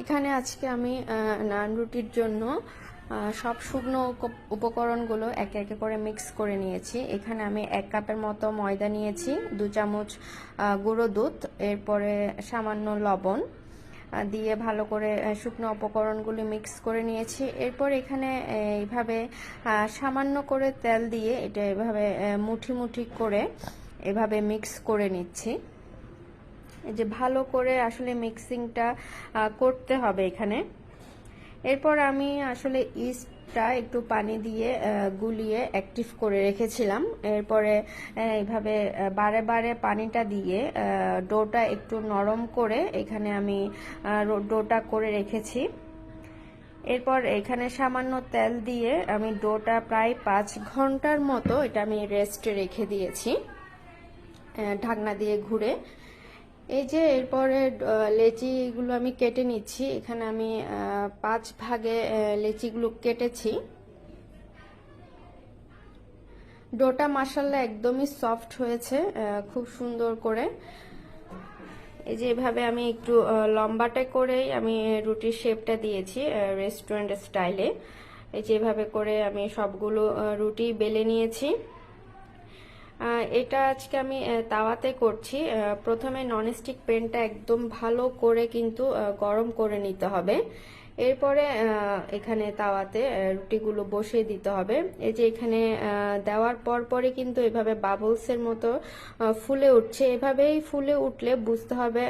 এখানে আজকে আমি নান রুটির জন্য সব শুকনো উপকরণগুলো একে একে করে মিক্স করে নিয়েছি। এখানে আমি এক কাপের মতো ময়দা নিয়েছি, দু চামচ গুঁড়ো দুধ, এরপরে সামান্য লবণ দিয়ে ভালো করে শুকনো উপকরণগুলি মিক্স করে নিয়েছি। এরপর এখানে এইভাবে সামান্য করে তেল দিয়ে এটা এভাবে মুঠি মুঠি করে এভাবে মিক্স করে নিচ্ছি। যে ভালো করে আসলে মিক্সিংটা করতে হবে এখানে। এরপর আমি আসলে ইস্টটা একটু পানি দিয়ে গুলিয়ে অ্যাক্টিভ করে রেখেছিলাম। এরপরে এইভাবে বারে বারে পানিটা দিয়ে ডোটা একটু নরম করে এখানে আমি ডোটা করে রেখেছি। এরপর এখানে সামান্য তেল দিয়ে আমি ডোটা প্রায় পাঁচ ঘণ্টার মতো এটা আমি রেস্টে রেখে দিয়েছি। ঢাকনা দিয়ে ঘুরে এই যে এরপরে লেচিগুলো আমি কেটে নিচ্ছি। এখানে আমি পাঁচ ভাগে লেচিগুলো কেটেছি। ডোটা মাসাল্লা একদমই সফট হয়েছে খুব সুন্দর করে। এই যে এভাবে আমি একটু লম্বাটে করেই আমি রুটির শেপটা দিয়েছি রেস্টুরেন্ট স্টাইলে এই যে এভাবে করে আমি সবগুলো রুটি বেলে নিয়েছি। এটা আজকে আমি তাওয়াতে করছি। প্রথমে ননস্টিক প্যানটা একদম ভালো করে কিন্তু গরম করে নিতে হবে। এরপরে এখানে তাওয়াতে রুটিগুলো বসিয়ে দিতে হবে। এই যে এখানে দেওয়ার পর পরে কিন্তু এভাবে বাবলসের মতো ফুলে উঠছে। এভাবেই ফুলে উঠলে বুঝতে হবে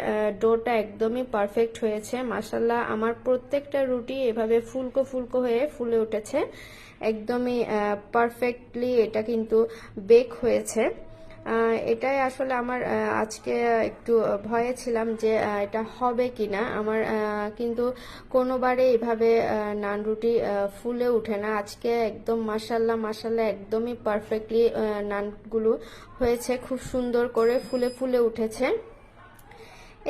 ডোটা একদমই পারফেক্ট হয়েছে। মাসাল্লাহ আমার প্রত্যেকটা রুটি এভাবে ফুলকো ফুলকো হয়ে ফুলে উঠেছে। একদমই পারফেক্টলি এটা কিন্তু বেক হয়েছে। এটাই আসলে আমার আজকে একটু ভয়ে ছিলাম যে এটা হবে কিনা। আমার কিন্তু কোনোবারে এভাবে নান রুটি ফুলে উঠে না। আজকে একদম মাসাল্লাহ মাসাল্লাহ একদমই পারফেক্টলি নানগুলো হয়েছে। খুব সুন্দর করে ফুলে ফুলে উঠেছে।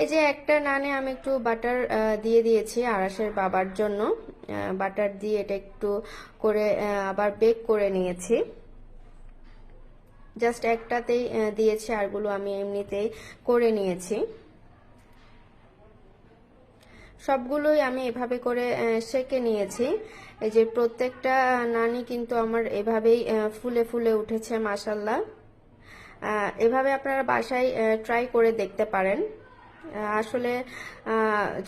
এই যে একটা নানে আমি একটু বাটার দিয়ে দিয়েছি আড়াশের বাবার জন্য। বাটার দিয়ে এটা একটু করে আবার বেক করে নিয়েছি। জাস্ট একটাতেই দিয়েছি, আরগুলো আমি এমনিতেই করে নিয়েছি। সবগুলোই আমি এভাবে করে সেকে নিয়েছি। এই যে প্রত্যেকটা নানি কিন্তু আমার এভাবেই ফুলে ফুলে উঠেছে মাসাল্লাহ এভাবে আপনারা বাসায় ট্রাই করে দেখতে পারেন। আসলে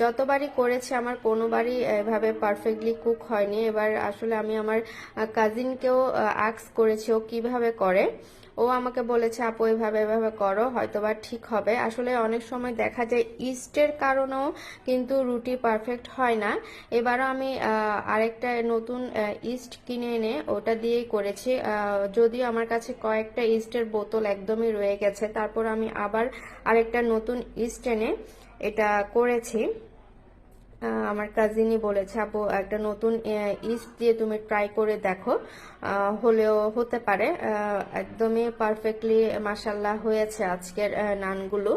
যতবারই করেছি, আমার কোনোবারই এভাবে পারফেক্টলি কুক হয়নি। এবার আসলে আমি আমার কাজিনকেও আক্স করেছি ও কীভাবে করে। ও আমাকে বলেছে, আপু, এভাবে এভাবে করো হয়তো বা ঠিক হবে। আসলে অনেক সময় দেখা যায় ইস্টের কারণেও কিন্তু রুটি পারফেক্ট হয় না। এবারও আমি আরেকটা নতুন ইস্ট কিনে এনে ওটা দিয়েই করেছি। যদিও আমার কাছে কয়েকটা ইস্টের বোতল একদমই রয়ে গেছে, তারপর আমি আবার আরেকটা নতুন ইস্ট এনে এটা করেছি। আমার কাজিনই বলেছে, আপু, একটা নতুন ইস্ট দিয়ে তুমি ট্রাই করে দেখো। হলেও হতে পারে। একদমই পারফেক্টলি মাসাল্লাহ হয়েছে আজকের নানগুলো।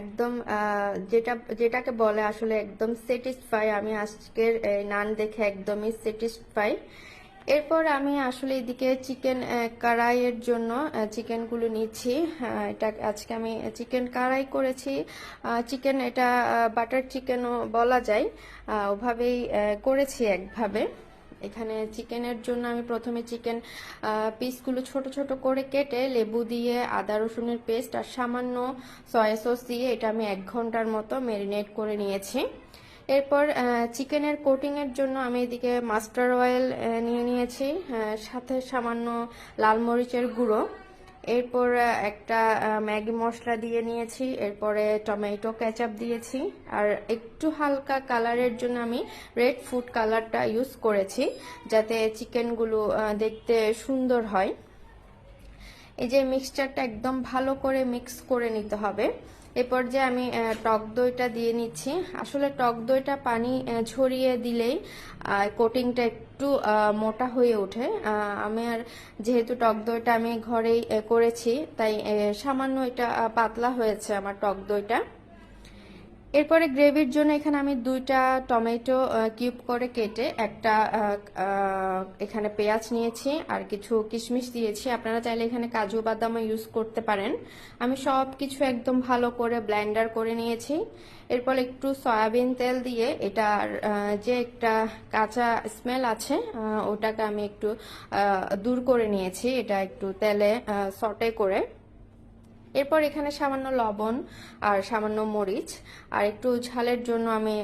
একদম যেটা, যেটাকে বলে আসলে একদম স্যাটিসফাই আমি আজকের নান দেখে একদমই স্যাটিসফাই এরপর আমি আসলে এদিকে চিকেন কারাইয়ের জন্য চিকেনগুলো নিচ্ছি। এটা আজকে আমি চিকেন কারাই করেছি। চিকেন এটা বাটার চিকেনও বলা যায়। ওভাবেই করেছি একভাবে। এখানে চিকেনের জন্য আমি প্রথমে চিকেন পিসগুলো ছোট ছোট করে কেটে লেবু দিয়ে, আদা রসুনের পেস্ট আর সামান্য সয়া সস দিয়ে এটা আমি এক ঘণ্টার মতো ম্যারিনেট করে নিয়েছি। এরপর চিকেনের কোটিংয়ের জন্য আমি এদিকে মাস্টার অয়েল নিয়ে নিয়েছি সাথে সামান্য লাল মরিচের গুঁড়ো। এরপর একটা ম্যাগি মশলা দিয়ে নিয়েছি, এরপরে টমেটো কেচাপ দিয়েছি, আর একটু হালকা কালারের জন্য আমি রেড ফুড কালারটা ইউজ করেছি, যাতে চিকেনগুলো দেখতে সুন্দর হয়। এই যে মিক্সচারটা একদম ভালো করে মিক্স করে নিতে হবে। এরপর যে আমি টক দইটা দিয়ে নিচ্ছি। আসলে টক দইটা পানি ছড়িয়ে দিলেই কোটিংটা একটু মোটা হয়ে ওঠে। আমি আর যেহেতু টক দইটা আমি ঘরেই করেছি, তাই সামান্য এটা পাতলা হয়েছে আমার টক দইটা। এরপরে গ্রেভির জন্য এখানে আমি দুইটা টমেটো কিউব করে কেটে একটা এখানে পেঁয়াজ নিয়েছি আর কিছু কিশমিশ দিয়েছি। আপনারা চাইলে এখানে কাজু বাদামও ইউজ করতে পারেন। আমি সব কিছু একদম ভালো করে ব্লেন্ডার করে নিয়েছি। এরপর একটু সয়াবিন তেল দিয়ে এটার যে একটা কাঁচা স্মেল আছে ওটাকে আমি একটু দূর করে নিয়েছি। এটা একটু তেলে সটে করে। এরপর এখানে সামান্য লবণ আর সামান্য মরিচ, আর একটু ঝালের জন্য আমি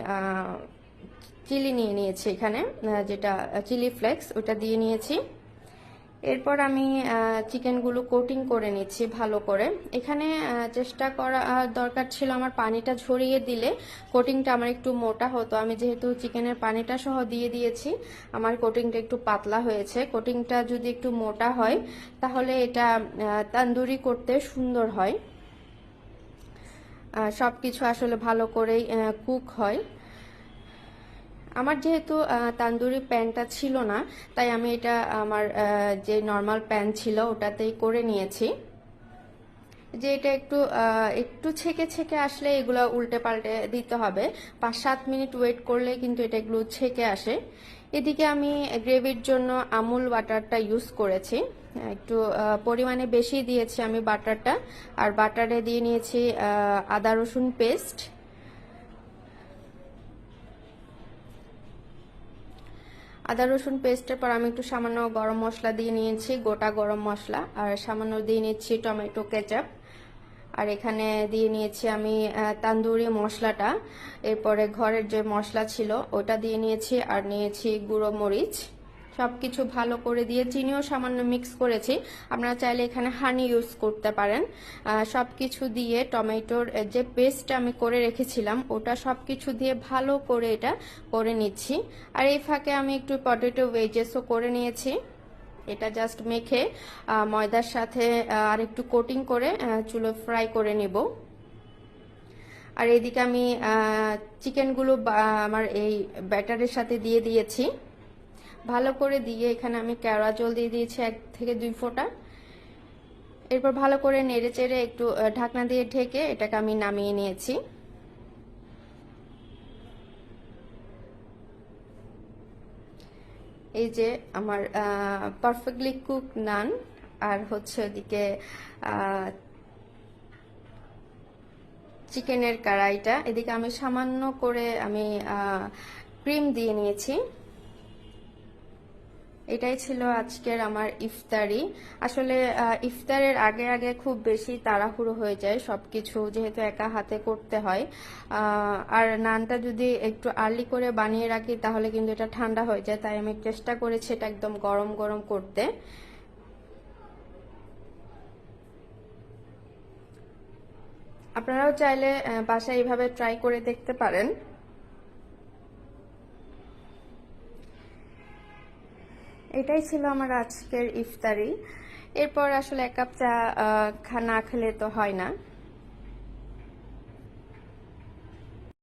চিলি নিয়ে নিয়েছি এখানে যেটা চিলি ফ্লেক্স, ওটা দিয়ে নিয়েছি। এরপর আমি চিকেনগুলো কোটিং করে নিচ্ছি ভালো করে। এখানে চেষ্টা করা দরকার ছিল আমার পানিটা ঝরিয়ে দিলে কোটিংটা আমার একটু মোটা হতো। আমি যেহেতু চিকেনের পানিটা সহ দিয়ে দিয়েছি, আমার কোটিংটা একটু পাতলা হয়েছে। কোটিংটা যদি একটু মোটা হয়, তাহলে এটা তান্দুরি করতে সুন্দর হয়। সব কিছু আসলে ভালো করেই কুক হয়। আমার যেহেতু তান্দুরি প্যানটা ছিল না, তাই আমি এটা আমার যে নর্মাল প্যান ছিল ওটাতেই করে নিয়েছি। যে এটা একটু একটু ছেকে ছেকে আসলে এগুলো উল্টে পাল্টে দিতে হবে। পাঁচ সাত মিনিট ওয়েট করলে কিন্তু এটা এগুলো ছেকে আসে। এদিকে আমি গ্রেভির জন্য আমুল বাটারটা ইউজ করেছি। একটু পরিমাণে বেশি দিয়েছি আমি বাটারটা। আর বাটারে দিয়ে নিয়েছি আদা রসুন পেস্ট আদা রসুন পেস্টের পর আমি একটু সামান্য গরম মশলা দিয়ে নিয়েছি, গোটা গরম মশলা, আর সামান্য দিয়ে নিচ্ছি টমেটো কেচাপ। আর এখানে দিয়ে নিয়েছি আমি তান্দুরি মশলাটা। এরপরে ঘরের যে মশলা ছিল, ওটা দিয়ে নিয়েছি, আর নিয়েছি গুঁড়ো মরিচ। সব কিছু ভালো করে দিয়ে চিনিও সামান্য মিক্স করেছি। আপনারা চাইলে এখানে হানি ইউজ করতে পারেন। সব কিছু দিয়ে টমেটোর যে পেস্ট আমি করে রেখেছিলাম, ওটা সব কিছু দিয়ে ভালো করে এটা করে নিচ্ছি। আর এই ফাঁকে আমি একটু পটেটো ওয়েজেসও করে নিয়েছি। এটা জাস্ট মেখে ময়দার সাথে আর একটু কোটিং করে চুলো ফ্রাই করে নেব। আর এদিকে আমি চিকেনগুলো আমার এই ব্যাটারের সাথে দিয়ে দিয়েছি। ভালো করে দিয়ে এখানে আমি কেওড়া জল দিয়ে দিয়েছি এক থেকে দুই ফোঁটা। এরপর ভালো করে নেড়ে চেড়ে একটু ঢাকনা দিয়ে ঢেকে এটাকে আমি নামিয়ে নিয়েছি। এই যে আমার পারফেক্টলি কুক নান আর হচ্ছে ওদিকে চিকেনের কড়াইটা। এদিকে আমি সামান্য করে আমি ক্রিম দিয়ে নিয়েছি। এটাই ছিল আজকের আমার ইফতারি। আসলে ইফতারের আগে আগে খুব বেশি তাড়াহুড়ো হয়ে যায় সবকিছু, যেহেতু একা হাতে করতে হয়। আর নানটা যদি একটু আর্লি করে বানিয়ে রাখি, তাহলে কিন্তু এটা ঠান্ডা হয়ে যায়, তাই আমি চেষ্টা করেছি এটা একদম গরম গরম করতে। আপনারাও চাইলে বাসায় এইভাবে ট্রাই করে দেখতে পারেন। এটাই ছিল আমার আজকের ইফতারি। এরপর আসলে এক কাপ চা না খেলে তো হয় না।